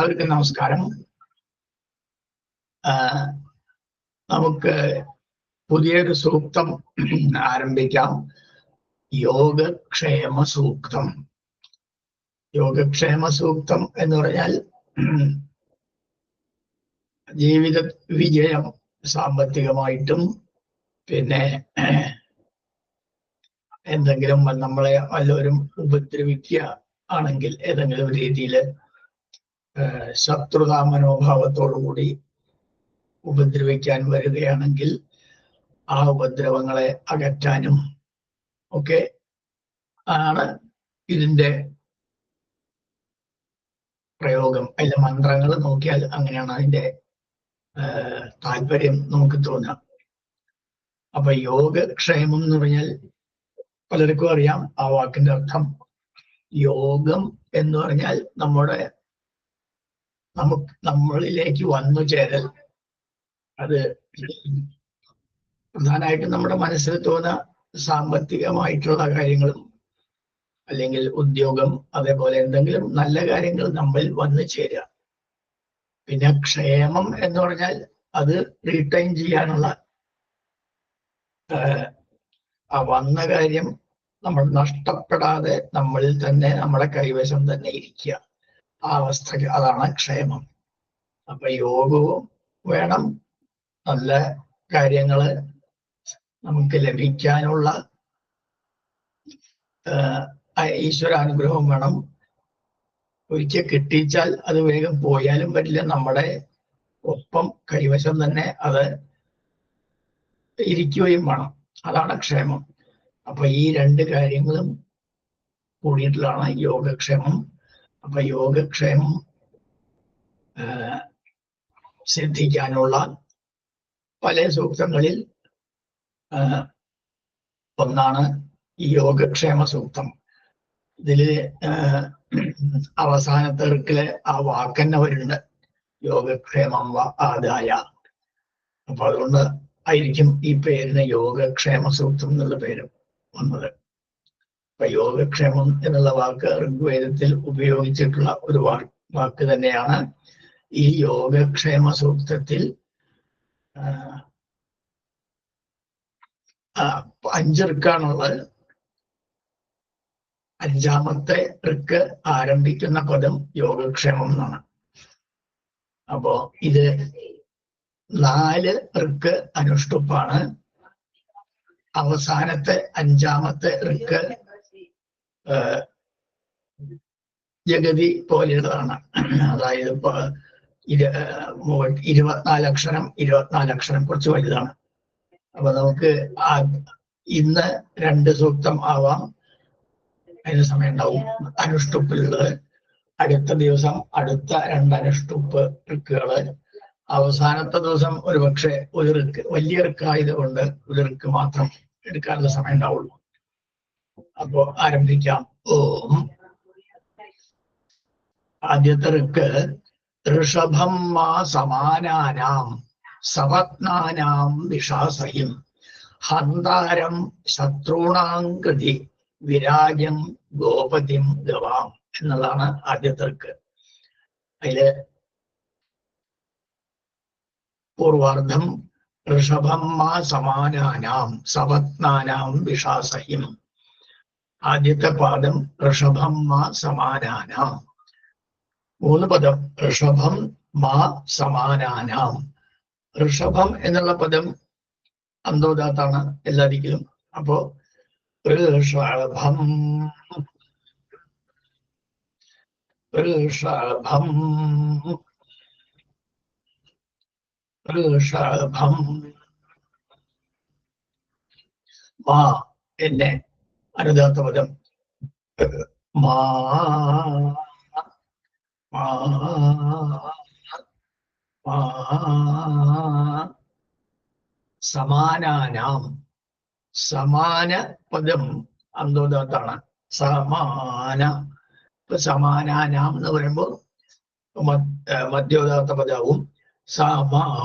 എല്ലാവർക്കും നമസ്കാരം. നമുക്ക് പുതിയൊരു സൂക്തം ആരംഭിക്കാം. യോഗക്ഷേമ സൂക്തം യോഗക്ഷേമ സൂക്തം എന്ന് പറഞ്ഞാൽ ജീവിത വിജയം സാമ്പത്തികമായിട്ടും പിന്നെ എന്തെങ്കിലും നമ്മളെ വല്ലവരും ഉപദ്രവിക്കുക ആണെങ്കിൽ ഏതെങ്കിലും രീതിയിൽ ശത്രുതാ മനോഭാവത്തോടുകൂടി ഉപദ്രവിക്കാൻ വരികയാണെങ്കിൽ ആ ഉപദ്രവങ്ങളെ അകറ്റാനും ഒക്കെ ആണ് ഇതിന്റെ പ്രയോഗം. അതിലെ മന്ത്രങ്ങൾ നോക്കിയാൽ അങ്ങനെയാണ് അതിന്റെ താല്പര്യം നമുക്ക് തോന്നാം. അപ്പൊ യോഗക്ഷേമം എന്ന് പറഞ്ഞാൽ പലർക്കും അറിയാം ആ വാക്കിന്റെ അർത്ഥം. യോഗം എന്ന് പറഞ്ഞാൽ നമ്മുടെ നമുക്ക് നമ്മളിലേക്ക് വന്നു ചേരൽ. അത് പ്രധാനമായിട്ടും നമ്മുടെ മനസ്സിൽ തോന്നുന്ന സാമ്പത്തികമായിട്ടുള്ള കാര്യങ്ങളും അല്ലെങ്കിൽ ഉദ്യോഗം അതേപോലെ എന്തെങ്കിലും നല്ല കാര്യങ്ങൾ നമ്മൾ വന്നു ചേരുക പിന്നെ ക്ഷേമം എന്ന് പറഞ്ഞാൽ അത് റീട്ടൈൻ ചെയ്യാനുള്ള ആ വന്ന കാര്യം നമ്മൾ നഷ്ടപ്പെടാതെ നമ്മളിൽ തന്നെ നമ്മുടെ കൈവശം തന്നെ ഇരിക്കുക ആ അവസ്ഥക്ക് അതാണ് ക്ഷേമം. അപ്പൊ യോഗവും വേണം. നല്ല കാര്യങ്ങൾ നമുക്ക് ലഭിക്കാനുള്ള ഈശ്വരാനുഗ്രഹം വേണം. ഒരിക്കൽ കിട്ടിച്ചാൽ അത് വേഗം പോയാലും പറ്റില്ല. നമ്മുടെ ഒപ്പം കൈവശം തന്നെ അത് ഇരിക്കുകയും വേണം. അതാണ് ക്ഷേമം. അപ്പൊ ഈ രണ്ട് കാര്യങ്ങളും കൂടിയിട്ടുള്ളതാണ് യോഗക്ഷേമം. അപ്പൊ യോഗക്ഷേമം സിദ്ധിക്കാനുള്ള പല സൂക്തങ്ങളിൽ ഒന്നാണ് ഈ യോഗക്ഷേമ സൂക്തം. ഇതിൽ അവസാനത്തെ ഇറുക്കിൽ ആ വാക്കന്നെ വരുന്നുണ്ട് യോഗക്ഷേമം ആദായ അപ്പൊ അതുകൊണ്ട് ആയിരിക്കും ഈ പേരിന് യോഗക്ഷേമ സൂക്തം എന്നുള്ള പേര് വന്നത്. യോഗക്ഷേമം എന്നുള്ള വാക്ക് ഋഗ്വേദത്തിൽ ഉപയോഗിച്ചിട്ടുള്ള ഒരു വാക്ക് തന്നെയാണ് ഈ യോഗക്ഷേമ സൂക്തത്തിൽ അഞ്ചിറുക്കാണുള്ളത് അഞ്ചാമത്തെ ഋക്ക് ആരംഭിക്കുന്ന പദം യോഗക്ഷേമം എന്നാണ്. അപ്പോ ഇത് നാല് ഋക്ക് അനുഷ്ടുപ്പാണ്. അവസാനത്തെ അഞ്ചാമത്തെ ഋക്ക് ജഗതി പോലെയുള്ളതാണ്. അതായത് ഇപ്പൊ ഇരു ഇരുപത്തിനാല് അക്ഷരം ഇരുപത്തിനാല് അക്ഷരം കുറച്ച് വലുതാണ്. അപ്പൊ നമുക്ക് ഇന്ന് രണ്ട് സൂക്തം ആവാം. അതിന് സമയം ഉണ്ടാവും അനുഷ്ടുപ്പിലുള്ളത്. അടുത്ത ദിവസം അടുത്ത രണ്ട് അനുഷ്ടുപ്പ് റിക്കുകൾ. അവസാനത്തെ ദിവസം ഒരുപക്ഷെ ഒരു റിക്ക് വലിയ റിക്കായത് കൊണ്ട് ഒരു റിക്ക് മാത്രം എടുക്കാനുള്ള സമയം ഉണ്ടാവുള്ളൂ അപ്പോ ആരംഭിക്കാം. ഓം. ആദ്യത്തെ റിക്ക് ഋഷഭം മാ സമാനാനാം സവത്നാനാം വിഷാസഹിം ഹന്താരം ശത്രുണാം കൃതി വിരാജം ഗോപതിം ഗവാം എന്നുള്ളതാണ് ആദ്യത്തെ റിക്ക് അതിൽ പൂർവാർദ്ധം ഋഷഭം മാ സമാനാനാം സവത്നാനാം വിഷാസഹിം ആദ്യത്തെ പാദം ഋഷഭം മാ സമാനാനാം. മൂന്ന് പദം ഋഷഭം മാ സമാനാനാം. ഋഷഭം എന്നുള്ള പദം അന്തോദാത്താണ് എല്ലാരിക്കലും. അപ്പോ ഋഷഭം ഋഷഭം ഋഷഭം. മാ എന്നെ അനുദാത്ത പദം മാ. സമാനാനാം. സമാന പദം അന്തോദാത്താണ് സമാന സമാനാനാം എന്ന് പറയുമ്പോൾ മധ്യോദാത്ത പദവും സമാനാനാം.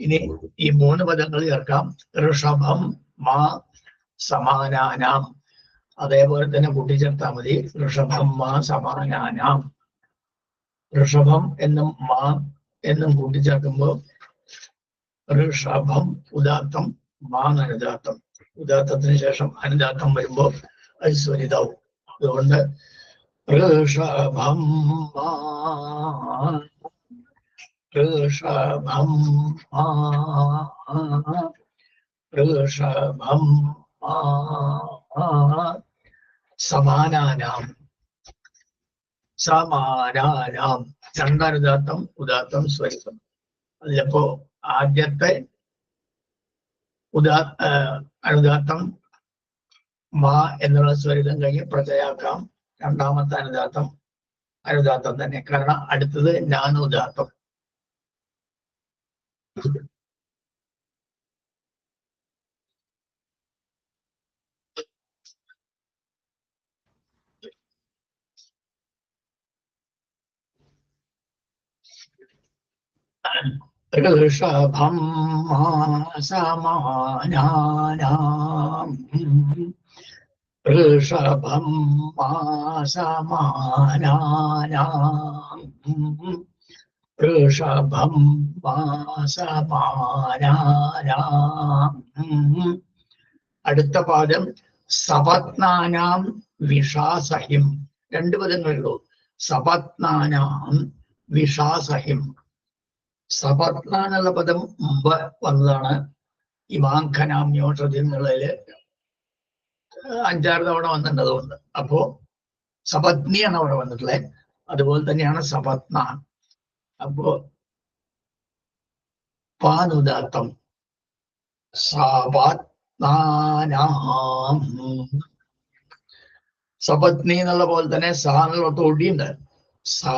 ഇനി ഈ മൂന്ന് പദങ്ങൾ ചേർക്കാം. ഋഷഭം മാ സമാനാനാം. അതേപോലെ തന്നെ കൂട്ടിച്ചേർത്താൽ മതി. ഋഷഭം മാ സമാനാനാം. ഋഷഭം എന്നും മാ എന്നും കൂട്ടിച്ചേർക്കുമ്പോൾ ഋഷഭം ഉദാത്തം മാ അനുദാത്തം. ഉദാത്തത്തിന് ശേഷം അനുദാത്തം വരുമ്പോൾ സ്വരിതാവും അതുകൊണ്ട് സമാനാനാം. സമാനാനാം. രണ്ടാനുദാത്തം ഉദാത്തം സ്വരിതം അതിലപ്പോ ആദ്യത്തെ ഉദാ അനുദാത്തം മാ എന്നുള്ള സ്വരിതം കഴിഞ്ഞ് പ്രജയാക്കാം. രണ്ടാമത്തെ അനുദാത്തം അനുദാത്തം തന്നെ. കാരണം അടുത്തത് നാനുദാത്തം ഋഷഭം മാസമാനാനാം ഋഷഭം മാസമാനാനാം ഋഷഭം മാസമാനാനാം അടുത്ത പാദം സപത്നാനാം വിഷാസഹിം. രണ്ട് പദങ്ങളുള്ളൂ സപത്നാനാം വിഷാസഹിം. സപത്ന എന്നുള്ള പദം മുമ്പ് വന്നതാണ്. ഈ എന്നുള്ളതിൽ അഞ്ചാറ് തവണ വന്നിട്ടുണ്ട് അപ്പോ സപത്നിയാണ് അവിടെ വന്നിട്ടുള്ളത് അതുപോലെ തന്നെയാണ് സപത്ന. അപ്പോ പാനുദാത്തം. സപത്നാനാം. സപത്നി എന്നുള്ള പോലെ തന്നെ സാ എന്നുള്ള തൊടിയുണ്ട്. സാ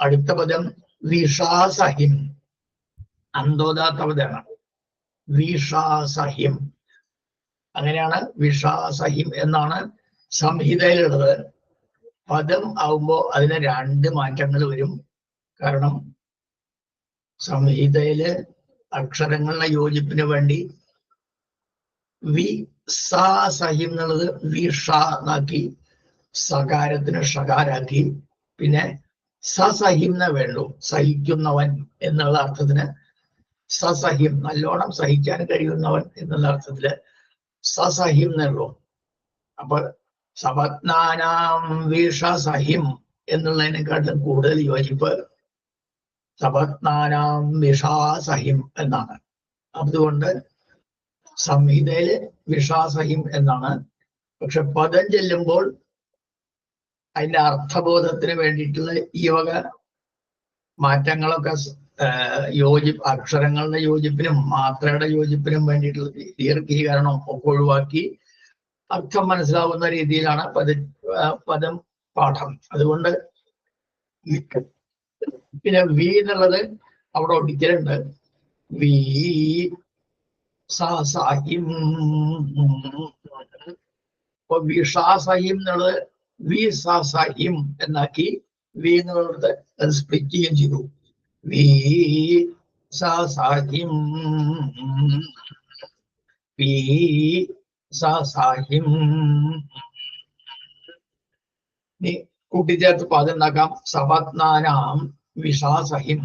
അടുത്ത പദം വിഷാസഹിം. അന്തോദാത്ത പദമാണ് വിഷാസഹിം. അങ്ങനെയാണ് വിഷാസഹിം എന്നാണ് സംഹിതയിലുള്ളത്. പദം ആവുമ്പോ അതിന് രണ്ട് മാറ്റങ്ങൾ വരും. കാരണം സംഹിതയിൽ അക്ഷരങ്ങളുടെ യോജിപ്പിന് വേണ്ടി വി സാ സഹിം എന്നുള്ളത് വിഷ എന്നാക്കി സകാരത്തിന് ഷകാരാക്കി. പിന്നെ സസഹിം എന്ന വേണ്ടു. സഹിക്കുന്നവൻ എന്നുള്ള അർത്ഥത്തിന് സസഹിം നല്ലോണം സഹിക്കാൻ കഴിയുന്നവൻ എന്നുള്ള അർത്ഥത്തിൽ സസഹിം എന്നുള്ളൂ അപ്പൊ സപത്നാനാം വിഷസഹിം എന്നുള്ളതിനെക്കാട്ടിലും കൂടുതൽ യോജിപ്പ് സപത്നാനാം വിഷാസഹിം എന്നാണ്. അതുകൊണ്ട് സംഹിതയിൽ വിഷാസഹിം എന്നാണ്. പക്ഷെ പദം ചെല്ലുമ്പോൾ അതിന്റെ അർത്ഥബോധത്തിന് വേണ്ടിയിട്ടുള്ള ഈ വക മാറ്റങ്ങളൊക്കെ യോജി അക്ഷരങ്ങളുടെ യോജിപ്പിനും മാത്രയുടെ യോജിപ്പിനും വേണ്ടിയിട്ടുള്ള ദീർഘീകരണം ഒക്കെ ഒഴിവാക്കി അർത്ഥം മനസ്സിലാവുന്ന രീതിയിലാണ് പദ പദം പാഠം. അതുകൊണ്ട് പിന്നെ വി എന്നുള്ളത് അവിടെ ഒടിക്കലുണ്ട് വി സാഹിം വി വിഷാസഹിം എന്നുള്ളത് വി സാഹിം സഹിം എന്നാക്കി വി എന്നുള്ളത് അത് സ്പ്ലിറ്റ് ചെയ്യുകയും ചെയ്തു. വി സാഹിം സാഹിം നീ കൂട്ടിച്ചേർത്ത് ഉണ്ടാക്കാം സപത്നാനാം വിഷാസഹിം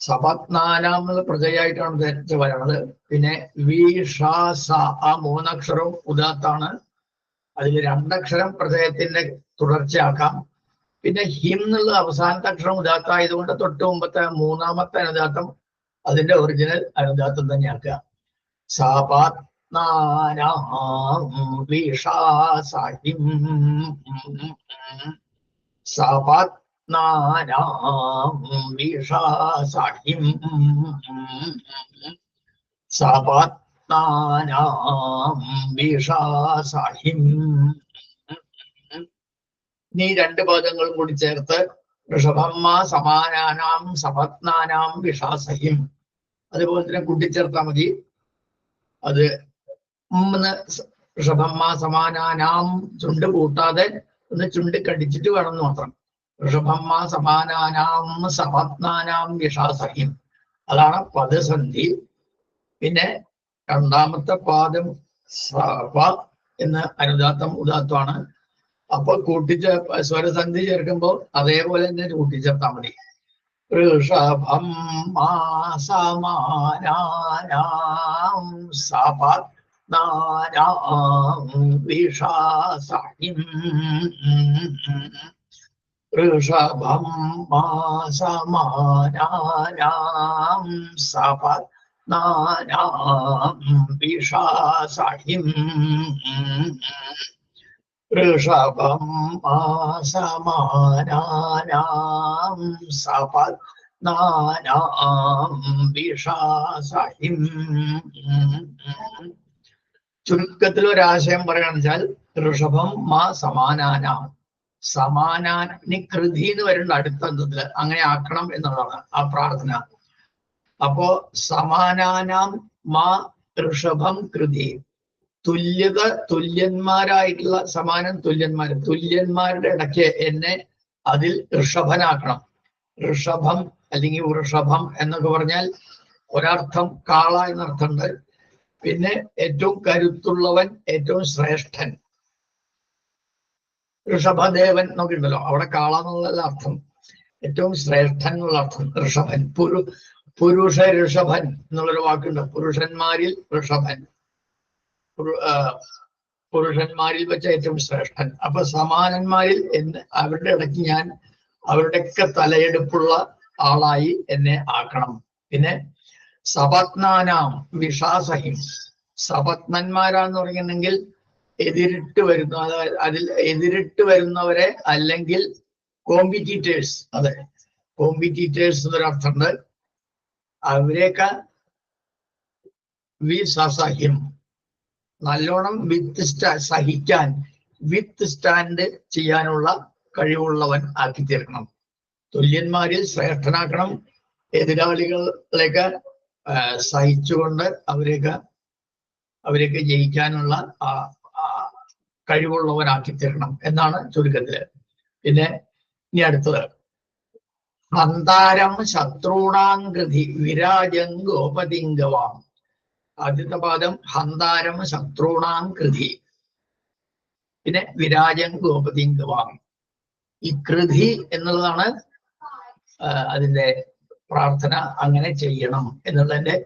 സപത്നാനാം എന്നുള്ള പ്രജയായിട്ടാണ് ധരിച്ച് വരണത്. പിന്നെ വിഷാസ ആ മൂന്നക്ഷരവും ഉദാത്താണ്. അതിൽ രണ്ടക്ഷരം പ്രജയത്തിന്റെ തുടർച്ചയാക്കാം. പിന്നെ ഹിം എന്നുള്ള അവസാനത്തെ അക്ഷരം ഉദാത്തായതുകൊണ്ട് തൊട്ട് മുമ്പത്തെ മൂന്നാമത്തെ അനുദാത്തം അതിന്റെ ഒറിജിനൽ അനുദാത്തം തന്നെയാക്കുക. സപത്നാരാഷാസഹിം സപത്നാരാഷാസഹിം സപത്നാനാം നീ രണ്ട് പദങ്ങളും കൂടി ചേർത്ത് ഋഷഭമ്മ സമാനാനാം സപത്നാനാം വിഷാസഹിം അതുപോലെ തന്നെ കൂട്ടിച്ചേർത്താൽ മതി. അത് ഋഷഭമ്മ സമാനാനാം ചുണ്ട് കൂട്ടാതെ ഒന്ന് ചുണ്ട് കടിച്ചിട്ട് വേണം എന്ന് മാത്രം. ഋഷഭമ്മ സമാനാനാം സപത്നാനാം വിഷാസഹ്യം അതാണ് പദസന്ധി. പിന്നെ രണ്ടാമത്തെ പാദം സപ എന്ന് അനുദാത്തം ഉദാത്തമാണ്. അപ്പൊ കൂട്ടിച്ച സ്വരസന്ധി ചേർക്കുമ്പോൾ അതേപോലെ തന്നെ കൂട്ടിച്ചേർത്താൽ മതി. ഋഷഭം മാസമാനാം സപത് നാരാം വിഷാസഹിം ഋഷഭം മാസമാനാം സപത് നാരാം വിഷാസഹിം ഋഷഭം മാസമാനാനാം സപ നാനാം വിഷാസഹിം. ചുരുക്കത്തിൽ ഒരാശയം പറയുകയാണെന്ന് വെച്ചാൽ ഋഷഭം മാ സമാനാനാം സമാനാനി കൃതി എന്ന് വരുന്നുണ്ട് അടുത്ത അന്തത്തിൽ അങ്ങനെ ആക്കണം എന്നുള്ളതാണ് ആ പ്രാർത്ഥന. അപ്പോ സമാനാനാം മാ ഋഷഭം കൃതി. തുല്യത തുല്യന്മാരായിട്ടുള്ള സമാനം തുല്യന്മാർ തുല്യന്മാരുടെ ഇടയ്ക്ക് എന്നെ അതിൽ ഋഷഭനാക്കണം. ഋഷഭം അല്ലെങ്കിൽ വൃഷഭം എന്നൊക്കെ പറഞ്ഞാൽ ഒരർത്ഥം കാള എന്നർത്ഥമുണ്ട്. പിന്നെ ഏറ്റവും കരുത്തുള്ളവൻ ഏറ്റവും ശ്രേഷ്ഠൻ. ഋഷഭദേവൻ എന്നൊക്കെ ഉണ്ടല്ലോ അവിടെ കാള എന്നുള്ള അർത്ഥം. ഏറ്റവും ശ്രേഷ്ഠൻ എന്നുള്ള അർത്ഥം. ഋഷഭൻ. പുരു പുരുഷ ഋഷഭൻ എന്നുള്ളൊരു വാക്കുണ്ട്. പുരുഷന്മാരിൽ ഋഷഭൻ. പുരുഷന്മാരിൽ വെച്ച ഏറ്റവും ശ്രേഷ്ഠൻ. അപ്പൊ സമാനന്മാരിൽ എന്ന് അവരുടെ ഇടയ്ക്ക് ഞാൻ അവരുടെയൊക്കെ തലയെടുപ്പുള്ള ആളായി എന്നെ ആക്കണം. പിന്നെ സപത്നാനാം വിഷാസഹിം. സപത്നന്മാരാന്ന് പറയുന്നെങ്കിൽ എതിരിട്ട് വരുന്ന അതിൽ എതിരിട്ട് വരുന്നവരെ അല്ലെങ്കിൽ കോമ്പിറ്റീറ്റേഴ്സ് അതെ കോമ്പിറ്റീറ്റേഴ്സ് എന്നൊരർത്ഥമുണ്ട് അവരെയൊക്കെ വിസസഹ്യം നല്ലോണം വിത്ത് സ്റ്റാ സഹിക്കാൻ വിത്ത് സ്റ്റാൻഡ് ചെയ്യാനുള്ള കഴിവുള്ളവൻ ആക്കി തീർക്കണം. തുല്യന്മാരിൽ ശ്രേഷ്ഠനാക്കണം. എതിരാളികളെയൊക്കെ സഹിച്ചുകൊണ്ട് അവരെയൊക്കെ അവരെയൊക്കെ ജയിക്കാനുള്ള കഴിവുള്ളവനാക്കി തീർക്കണം എന്നാണ് ചുരുക്കത്തിൽ. പിന്നെ ഇനി അടുത്തത്. അന്താരം ശത്രുണാങ്കൃതി വിരാജം ഗോപതിംഗവാം. ആദ്യത്തെ പാദം ഹന്താരം ശത്രുണാം കൃതി. പിന്നെ വിരാജൻ ഗോപതി ഗവാം ഈ കൃതി എന്നുള്ളതാണ് അതിന്റെ പ്രാർത്ഥന അങ്ങനെ ചെയ്യണം എന്നുള്ളതിന്റെ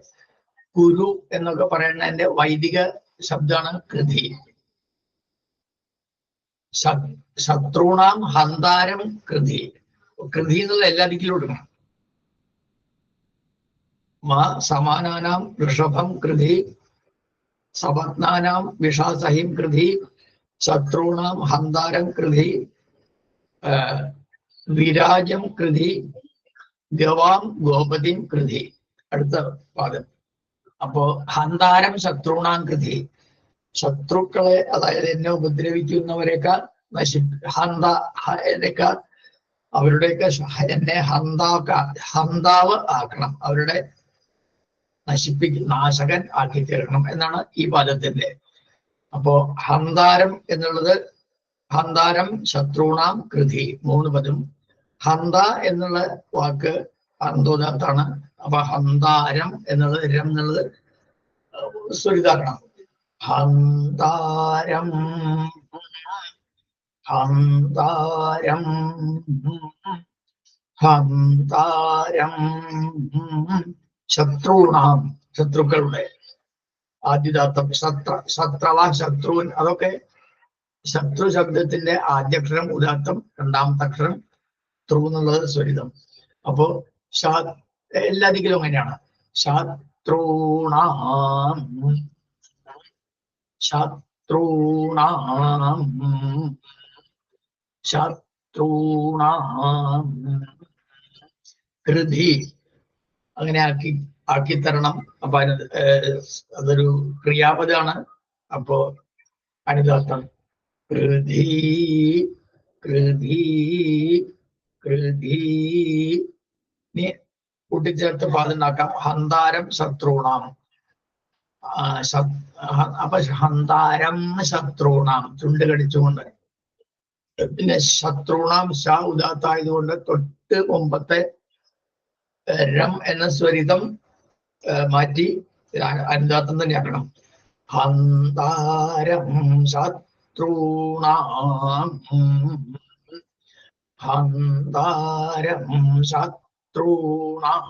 കുരു എന്നൊക്കെ പറയുന്നതിന്റെ വൈദിക ശബ്ദമാണ് കൃതി. ശത്രുണാം ഹന്താരം കൃതി. കൃതി എന്നുള്ള എല്ലാ ദിക്കിലും എടുക്കണം. സമാനാനാം ഋഷഭം കൃതി സപത്നാനാം വിഷാസഹിം കൃതി ശത്രുണാം ഹന്താരം കൃതി വിരാജം കൃതി ഗവാം ഗോപതിം കൃതി. അടുത്ത പാദം. അപ്പോ ഹന്താരം ശത്രുണാം കൃതി. ശത്രുക്കളെ അതായത് എന്നെ ഉപദ്രവിക്കുന്നവരെക്കാൾ നശി ഹന്ത എന്നെക്കാൾ അവരുടെയൊക്കെ എന്നെ ഹന്താക്ക ഹന്താവ് ആക്കണം. അവരുടെ നശിപ്പിക്ക നാശകൻ ആക്കി തീർക്കണം എന്നാണ് ഈ പദത്തിന്റെ അപ്പോ ഹന്താരം എന്നുള്ളത് ഹന്താരം ശത്രുണാം കൃതി മൂന്ന് പദം. ഹന്ത എന്നുള്ള വാക്ക് അന്തോദാത്താണ്. അപ്പൊ ഹന്താരം എന്നുള്ളത് രം എന്നുള്ളത് സ്വരിതാക്കണം ഹന്താരം ഹന്താരം ഹന്താരം ശത്രുണാം ശത്രുക്കളുടെ ആദ്യദാത്തം. ശത്ര ശത്രവ ശത്രുവൻ അതൊക്കെ ശത്രു ശബ്ദത്തിന്റെ ആദ്യക്ഷരം ഉദാത്തം രണ്ടാമത്തെ അക്ഷരം ത്രൂ എന്നുള്ളത് സ്വരിതം. അപ്പോ ശാ എല്ലാ ദിക്കിലും അങ്ങനെയാണ്. ശത്രുണാം ശത്രുണാം ശത്രുണാം കൃതി അങ്ങനെ ആക്കി ആക്കി തരണം. അപ്പൊ അതൊരു ക്രിയാപദമാണ്. അപ്പോ അനുദാത്തം കൃതി കൃതി കൃതി. നീ കൂട്ടിച്ചേർത്ത് പാതുണ്ടാക്കാം ഹന്താരം ശത്രുണാം. അപ്പൊ ഹന്താരം ശത്രുണാം. ചുണ്ട് കടിച്ചുകൊണ്ട്. പിന്നെ ശത്രുണാം ശ ഉദാത്തായതുകൊണ്ട് തൊട്ട് മുമ്പത്തെ രം എന്ന സ്വരിതം മാറ്റി അനുദാത്തം തന്നെയാക്കണം ഹന്താരം ശത്രുണാം ഹന്താരം ശത്രുണാം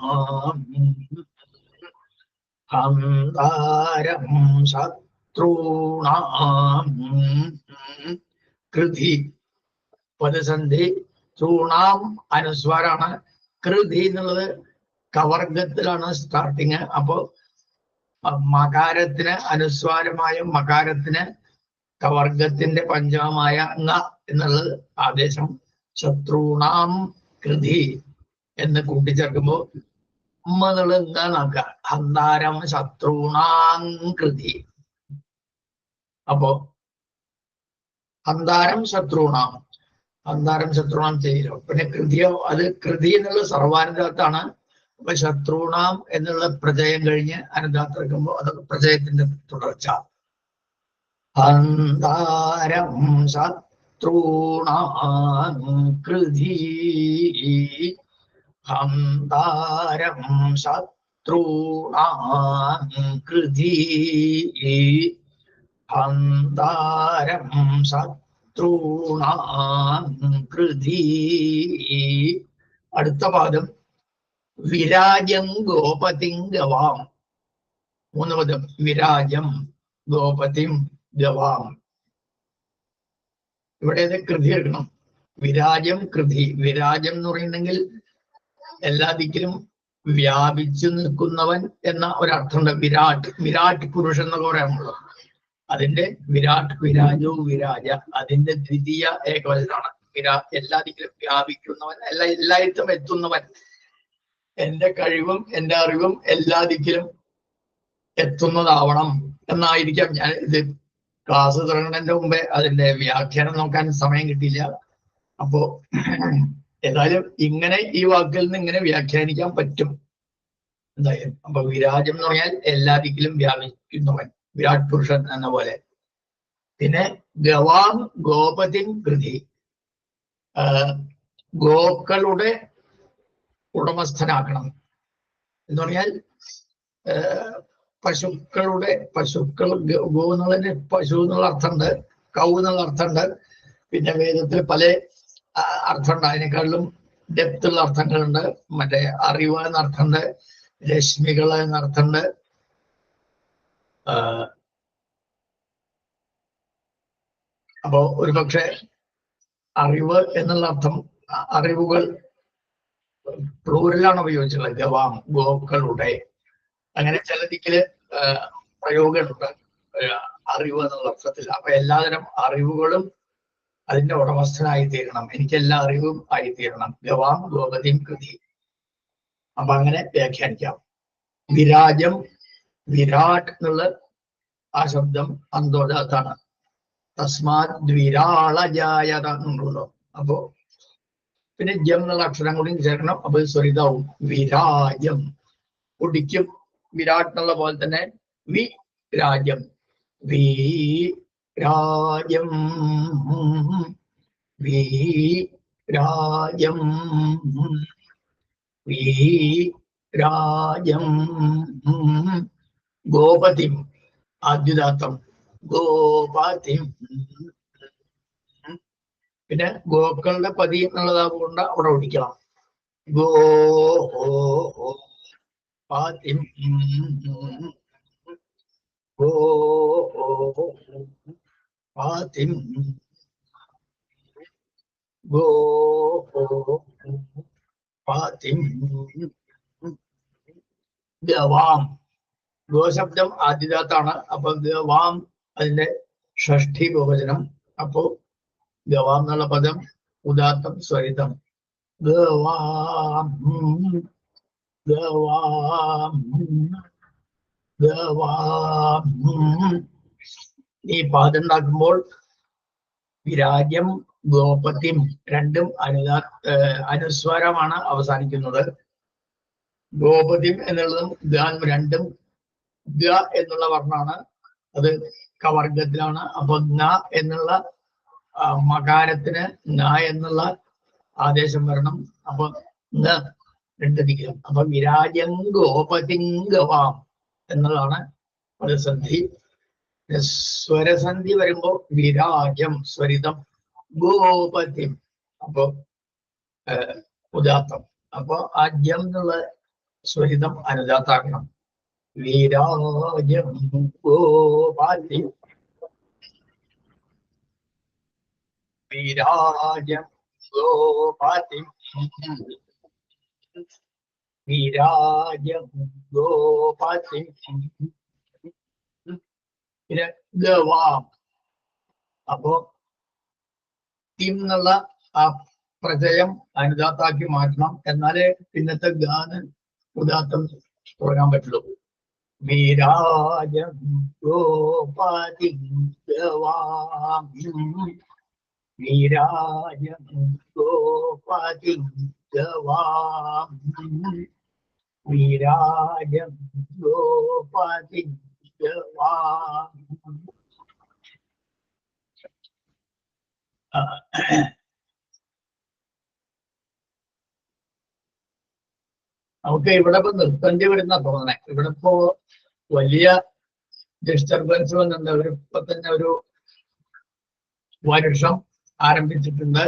ഹന്താരം ശത്രുണാം കൃതി പദസന്ധി ചൂണാം അനുസ്വാരാണ്. കൃതി എന്നുള്ളത് കവർഗത്തിലാണ് സ്റ്റാർട്ടിങ് അപ്പോ അഹ് മകാരത്തിന് അനുസ്വാരമായ മകാരത്തിന് കവർഗത്തിന്റെ പഞ്ചമമായ ങ എന്നുള്ളത് ആദേശം ശത്രുണാം കൃതി എന്ന് കൂട്ടിച്ചേർക്കുമ്പോ എന്നുള്ളത് എന്താന്നാക്കുക ഹന്താരം ശത്രുണാം കൃതി. അപ്പോ ഹന്താരം ശത്രുണാം. ഹന്താരം ശത്രുണാം ചെയ്യലോ. പിന്നെ കൃതിയോ അത് കൃതി എന്നുള്ള സർവാനുദാത്താണ് അപ്പൊ ശത്രുണാം എന്നുള്ള പ്രജയം കഴിഞ്ഞ് അനുദാത്തിറക്കുമ്പോ അതൊക്കെ പ്രജയത്തിന്റെ തുടർച്ച. അന്താരം ശത്രുണാം കൃതി. അന്താരം ശത്രുണാം കൃതി. ഹന്താരം ശത്രുണാം അടുത്ത പാദം വിരാജം ഗോപതിം ഗവാം മൂന്ന് പദം വിരാജം ഗോപതിം ഗവാം ഇവിടെ കൃതി എടുക്കണം. വിരാജം കൃതി. വിരാജം എന്ന് പറയുന്നെങ്കിൽ എല്ലാ ദിക്കിലും വ്യാപിച്ചു നിൽക്കുന്നവൻ എന്ന ഒരർത്ഥമുണ്ട്. വിരാട് വിരാട് പുരുഷൻ എന്നൊക്കെ പറയാനുള്ളൂ അതിന്റെ വിരാട് വിരാജോ വിരാജ അതിന്റെ ദ്വിതീയ ഏകവചനാണ് വിരാ എല്ലാ ദിക്കിലും വ്യാപിക്കുന്നവൻ എല്ലാ എല്ലായിടത്തും എത്തുന്നവൻ. എന്റെ കഴിവും എന്റെ അറിവും എല്ലാ ദിക്കിലും എത്തുന്നതാവണം എന്നായിരിക്കാം ഞാൻ ഇത് ക്ലാസ് തുടങ്ങുന്നതിന്റെ മുമ്പേ അതിന്റെ വ്യാഖ്യാനം നോക്കാൻ സമയം കിട്ടിയില്ല. അപ്പോ ഏതായാലും ഇങ്ങനെ ഈ വാക്കിൽ നിന്ന് ഇങ്ങനെ വ്യാഖ്യാനിക്കാൻ പറ്റും. എന്തായാലും അപ്പൊ വിരാജം എന്ന് പറഞ്ഞാൽ എല്ലാ ദിക്കിലും വ്യാപിക്കുന്നവൻ. വിരാട് പുരുഷൻ എന്ന പോലെ. പിന്നെ ഗവാം ഗോപതിൻ കൃതി. ഗോക്കളുടെ ഉടമസ്ഥനാക്കണം എന്ന് പറഞ്ഞാൽ പശുക്കളുടെ പശുക്കൾ ഗ- എന്നുള്ളതിന് പശു എന്നുള്ള അർത്ഥമുണ്ട് കൗ എന്നുള്ള അർത്ഥമുണ്ട്. പിന്നെ വേദത്തിൽ പല അർത്ഥമുണ്ട്. അതിനേക്കാളും ഡെപ്ത് ഉള്ള അർത്ഥങ്ങളുണ്ട്. മറ്റേ അറിവ് എന്നർത്ഥമുണ്ട് രശ്മികൾ എന്ന അർത്ഥമുണ്ട് ഒരു പക്ഷെ അറിവ് എന്നുള്ള അർത്ഥം അറിവുകൾ പ്ലൂരലാണ് ഉപയോഗിച്ചിട്ടുള്ളത്. ഗവാം ഗോക്കളുടെ അങ്ങനെ ചില ദിക്കിൽ പ്രയോഗമുണ്ട് അറിവ് എന്നുള്ള അർത്ഥത്തിൽ. അപ്പൊ എല്ലാതരം അറിവുകളും അതിന്റെ ഉടമസ്ഥനായി തീരണം എനിക്ക് എല്ലാ അറിവും ആയി തീരണം ഗവാം ഗോപതിയും കൃതി അപ്പൊ അങ്ങനെ വ്യാഖ്യാനിക്കാം. വിരാജം വിരാട് എന്നുള്ള ആ ശബ്ദം അന്തോദാത്താണ് തസ്മാത് ദ്വിരാളജായത എന്നുള്ളതോ അപ്പോ പിന്നെ ജം എന്നുള്ള അക്ഷരം കൂടി ചേർക്കണം. അപ്പൊ സ്വരിതാവും. വിരാജം കുടിക്കും വിരാട് എന്നുള്ള പോലെ തന്നെ വി രാജ്യം. വി രാജ്യം. വി രാജ്യം. വി രാജം ഗോപതിം ആദ്യദാത്തം. ഗോപതിം. പിന്നെ ഗോക്കളുടെ പതി എന്നുള്ളതാകൊണ്ട് അവിടെ ഓടിക്കണം. ഗോ പാതിം. ഗോ പാതിം. ഗോ പാതിം. ഗവാം. ഗോശബ്ദം ആദ്യത്താണ് അപ്പൊ ഗവാം അതിന്റെ ഷഷ്ഠി ബഹുവചനം അപ്പോ ഗവാം എന്നുള്ള പദം ഉദാത്തം സ്വരിതം. ഗവാം ഗവാം ഗവാം ഈ പാതുണ്ടാക്കുമ്പോൾ വിരാജ്യം ഗോപത്യം രണ്ടും അനുദാ അനുസ്വരമാണ് അവസാനിക്കുന്നത്. ഗോപതിം എന്നുള്ളതും ഗാൻ രണ്ടും ഗ എന്നുള്ള വർണമാണ്. അത് കവർഗത്തിലാണ്. അപ്പൊ ന എന്നുള്ള മകാരത്തിന് ന എന്നുള്ള ആദേശം വരണം. അപ്പൊ ന രണ്ട് ദിക്കിലും അപ്പൊ വിരാജങ്കോപതിങ്കവാം എന്നുള്ളതാണ് പിന്നെ സ്വരസന്ധി വരുമ്പോ വിരാജം സ്വരിതം ഗോപതിം. അപ്പൊ ഉദാത്തം. അപ്പൊ ആദ്യം എന്നുള്ള സ്വരിതം അനുദാത്താക്കണം. വിരാജം ഗോപാലി വിരാജം ഗോപാലി വിരാജം ഗോപാലി പിന്നെ ഗവാം അപ്പോ എന്നുള്ള ആ പ്രജയം അനുദാത്താക്കി മാറ്റണം. എന്നാലേ പിന്നത്തെ ഗാന ഉദാത്തം തുടങ്ങാൻ പറ്റുള്ളൂ. വിരാജം ഗോപാതി ഗവാം വിരാജം ഗോപാതി ഗവാം വിരാജം ഗോപാതി ഗവാം ആ, നമുക്ക് ഇവിടെ ഇപ്പൊ നിർത്തേണ്ടി വരുന്ന തോന്നണേ. ഇവിടെ ഇപ്പോ വലിയ ഡിസ്റ്റർബൻസ് വന്നിട്ടുണ്ട്. അവർ ഇപ്പൊ തന്നെ ഒരു വർഷം ആരംഭിച്ചിട്ടുണ്ട്.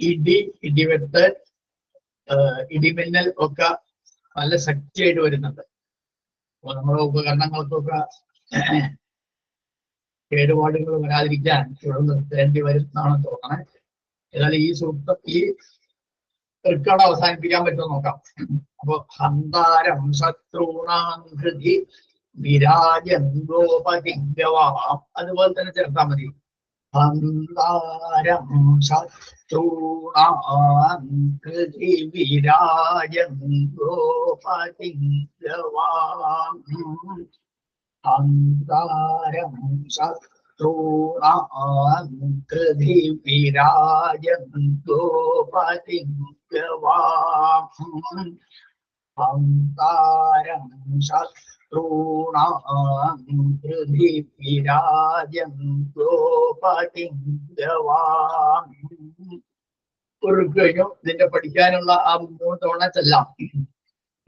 ഇടി ഇടിവെട്ട് ഇടിമിന്നൽ ഒക്കെ നല്ല ശക്തിയായിട്ട് വരുന്നുണ്ട്. അപ്പൊ നമ്മുടെ ഉപകരണങ്ങൾക്കൊക്കെ കേടുപാടുകൾ വരാതിരിക്കാൻ ഇവിടെ നിർത്തേണ്ടി വരും എന്നാണ് തോന്നണേ. ഏതായാലും ഈ സൂക്തം ഈ റിക്കാർഡ് അവസാനിപ്പിക്കാൻ പറ്റുമോ നോക്കാം. അപ്പൊ ഹന്താരം ശത്രുണാം ഹൃദി വിരാജന്തോപതിഗവാം അതുപോലെ തന്നെ ചേർത്താൽ മതി. ഹന്താരം ശത്രുണാം ഹൃദി വിരാജന്തോപതിഗവാം ഹന്താരം ശത്രുണാം ശത്രുണാം ഹൃദി വിരാജന്തോപതിഗവാം ഒരു ഇതിന്റെ പഠിക്കാനുള്ള ആ മൂന്ന് തവണ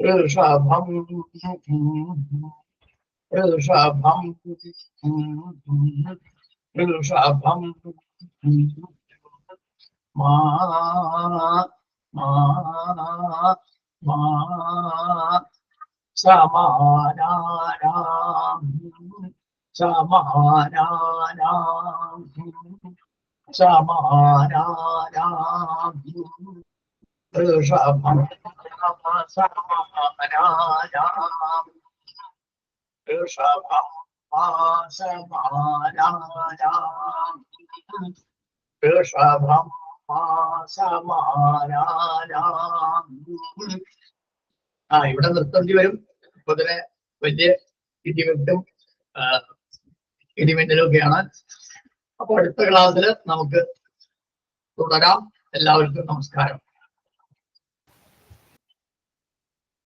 ഋഷഭം ഋഷഭം ഋഷഭം മാ സമാനാനാം സമാനാനാം സമാനാനാം സമാനാനാം സമാനാനാം ആ ഇവിടെ നിർത്തേണ്ടി വരും. ഇപ്പൊ തന്നെ വലിയ ഇടിവെട്ടും ഇടിമിന്നലും ഒക്കെയാണ് അപ്പൊ അടുത്ത ക്ലാസ്സിൽ നമുക്ക് തുടരാം. എല്ലാവർക്കും നമസ്കാരം.